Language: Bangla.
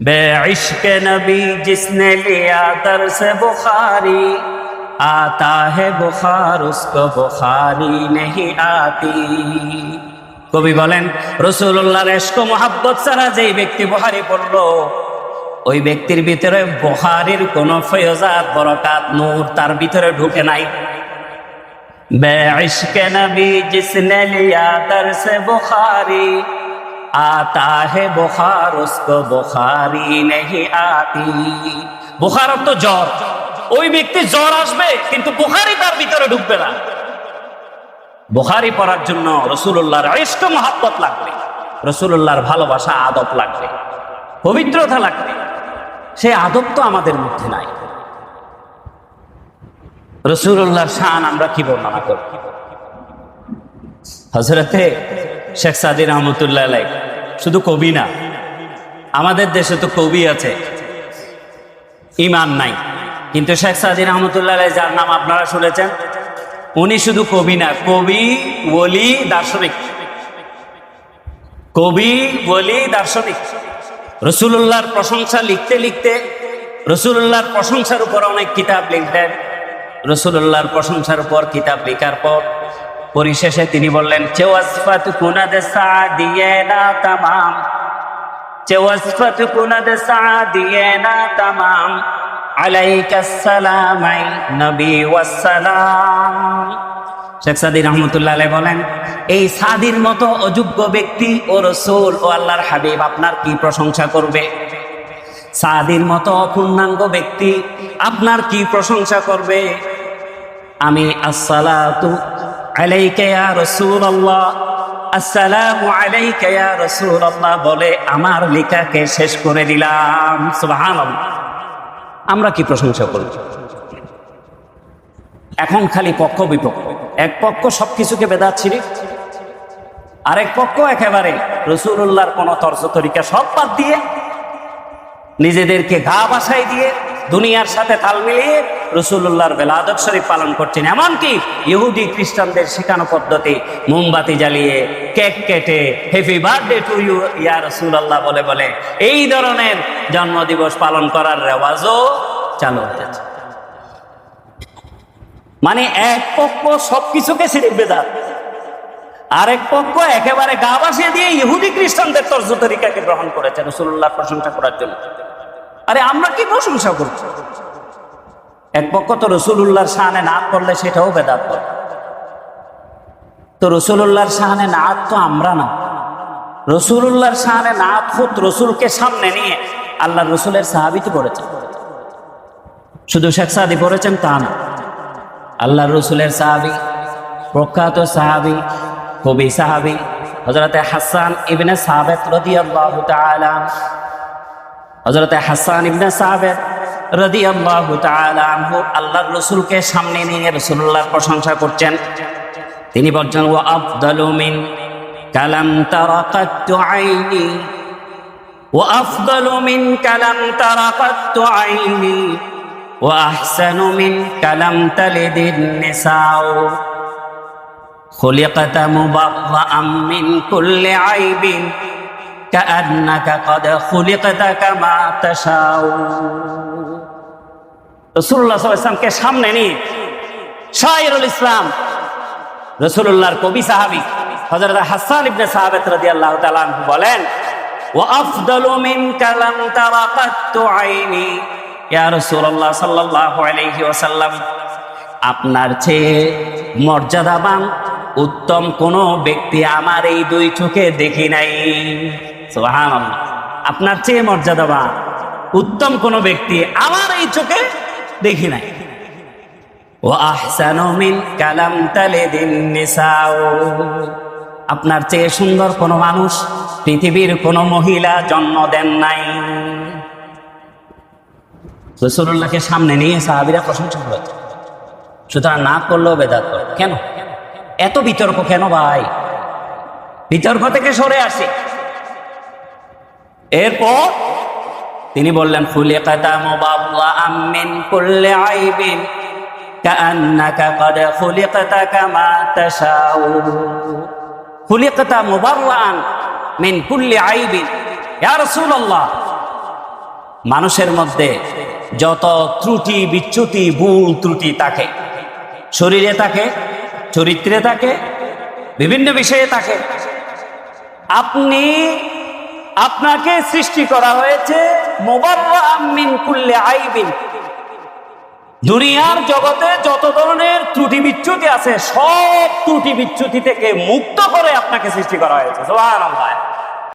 बेइश्क नबी जिसने लिया दर्स बुखारी आता है बुखार उसको बुखारी नहीं आती কবি বলেন রসুল্লাহর এস্ক মোহাব্বত ছাড়া যেই ব্যক্তি বুহারি পড়লো ওই ব্যক্তির ভিতরে বুহারির কোন ফয়জাত বরকাত নূর তার ভিতরে ঢুকে নাই बेइश्क नबी जिसने लिया दर्स बुखारी आता है बुखार उसको बुखारी नहीं आती বুখার তো জ্বর ওই ব্যক্তি জ্বর আসবে কিন্তু বুখারি তার ভিতরে ঢুকবে না বুখারি পড়ার জন্য রসুল্লাহর ইষ্ট মহাব্বত লাগবে রসুল্লাহর ভালোবাসা আদব লাগবে পবিত্রতা লাগবে সে আদব তো আমাদের মধ্যে নাই রসুল্লাহর শান আমরা কি বর্ণনা করব হজরতে শেখ সাদি রহমতুল্লাহ আলাই শুধু কবি না, আমাদের দেশে তো কবি আছে। ইমান নাই। কিন্তু শেখ সাদি রহমতুল্লাহ যার নাম আপনারা শুনেছেন, উনি শুধু কবি না, কবি বলি দার্শনিক। কবি বলি দার্শনিক। রসুল্লাহর প্রশংসা লিখতে লিখতে রসুল্লাহর প্রশংসার উপর অনেক কিতাব লিখলেন। রসুল্লাহর প্রশংসার উপর কিতাব লেখার পর পরিশেষে তিনি বললেন চেওয়াসফাত কুনাদ দিয়ে না তামাম। চেওয়াসফাত কুনাদ দিয়ে না তামাম। আলাইকাসসালাম আই নবী ওয়াসসালাম শেখ সাদি রহমতুল্লাহ বলেন, এই সাদির মতো অযোগ্য ব্যক্তি ও রসুল ও আল্লাহর হাবিব আপনার কি প্রশংসা করবে? সাদির মতো অপূর্ণাঙ্গ ব্যক্তি আপনার কি প্রশংসা করবে? আমি, আসসালাতু আলাইকা ইয়া রাসূলুল্লাহ, আসসালামু আলাইকা ইয়া রাসূলুল্লাহ বলে আমার লেখাকে শেষ করে দিলাম। সুবহানাল্লাহ। আমরা কি প্রশংসা করব এখন খালি পক্ষ বিপক্ষ। এক পক্ষ সবকিছুকে বেদাত ছিলি আরেক পক্ষ একেবারে রসুল্লাহর কোন তর্জ তরিকা সব বাদ দিয়ে নিজেদেরকে গা বাসাই দিয়ে দুনিয়ার সাথে তাল মিলিয়ে রসুল্লাহর বেলাদত শরীফ পালন করছেন। এমনকি ইহুদি খ্রিস্টানদের শেখানো পদ্ধতি, মোমবাতি জ্বালিয়ে কেক কেটে হ্যাপি বার্থডে টু ইউ ইয়া রসুল্লাহ বলে বলে, এই ধরনের জন্মদিবস পালন করার রেওয়াজও চালু হয়েছে। মানে এক পক্ষ সবকিছুকে ছিঁড়ে বেদাত আরেক পক্ষ একেবারে গা বাসিয়ে দিয়ে ইহুদি খ্রিস্টানদের তর্জ তরিকাকে গ্রহণ করেছে রসুল্লাহ প্রশংসা করার জন্য। আরে আমরা কি প্রশংসা করছি? এক পক্ষ তো রসুল্লাহর শাহানে নাচ করলে সেটাও বেদাত করে তো রসুল্লাহর শাহানে নাচ তো আমরা না। রসুল্লাহর শাহানে নাচ খুদ রসুলকে সামনে নিয়ে আল্লাহ রসুলের সাহাবিতে পড়েছে শুধু শেখ সাহাদি পড়েছেন তা না। আল্লাহ রসুলের সাহাবি, প্রখ্যাত সাহাবি, কবি সাহাবি হজরতে হাসান ইবনে সাবেত রাদিয়াল্লাহু তাআলা হজরতে হাসান ইবনে সাবেত রাদিয়াল্লাহু তাআলা আনহু আল্লাহর রাসূলকে সামনে নিয়ে রাসূলুল্লাহর প্রশংসা করছেন তিনি বলছেন ওয়া আফদালু মিন কালাম তারাকাতু আইনি ওয়া আফদালু মিন কালাম তারাকাতু আইনি وأحسن من كلم تلد النساء خلقت مبرأ من كل عيب كأنك قد خلقت كما تشاء রসুল্লাহ ইসলামকে সামনে নিয়ে শাহিরুল ইসলাম রসুল্লাহর কবি সাহাবি হজরত হাসান ইবনে সাহাবেত রাদিয়াল্লাহু তাআলা আনহু বলেন ওয়া আফদালু মিন কালাম তারাকাতু আইনি ইয়া রাসূলুল্লাহ সাল্লাল্লাহু আলাইহি ওয়াসাল্লাম আপনার চেয়ে মর্যাদাবান উত্তম কোন ব্যক্তি আমার এই দুই চোখে দেখি নাই আপনার চেয়ে মর্যাদাবান উত্তম কোন ব্যক্তি আমার এই চোখে দেখি নাই। আপনার চেয়ে সুন্দর কোন মানুষ পৃথিবীর কোন মহিলা জন্ম দেন নাই। রসুল্লাহকে সামনে নিয়ে সাহাবিরা প্রশংসা করেছে। সুতরাং না করলেও বেদাত কেন? এত বিতর্ক কেন ভাই? বিতর্ক থেকে সরে আসে। এরপর তিনি বললেন ফুলে কাতা মোবাবলা আমিন করলে আইবিন কান্নাকা কদে ফুলে কাতা কামা তাসাউ ফুলে কাতা আন মিন কুল্লি আইবিন। ইয়ার রাসূলুল্লাহ, মানুষের মধ্যে যত ত্রুটি বিচ্যুতি ভুল ত্রুটি থাকে, শরীরে থাকে, চরিত্রে থাকে, বিভিন্ন বিষয়ে থাকে, আপনি আপনাকে সৃষ্টি করা হয়েছে দুনিয়ার জগতে যত ধরনের ত্রুটি বিচ্যুতি আছে, সব ত্রুটি বিচ্যুতি থেকে মুক্ত করে আপনাকে সৃষ্টি করা হয়েছে।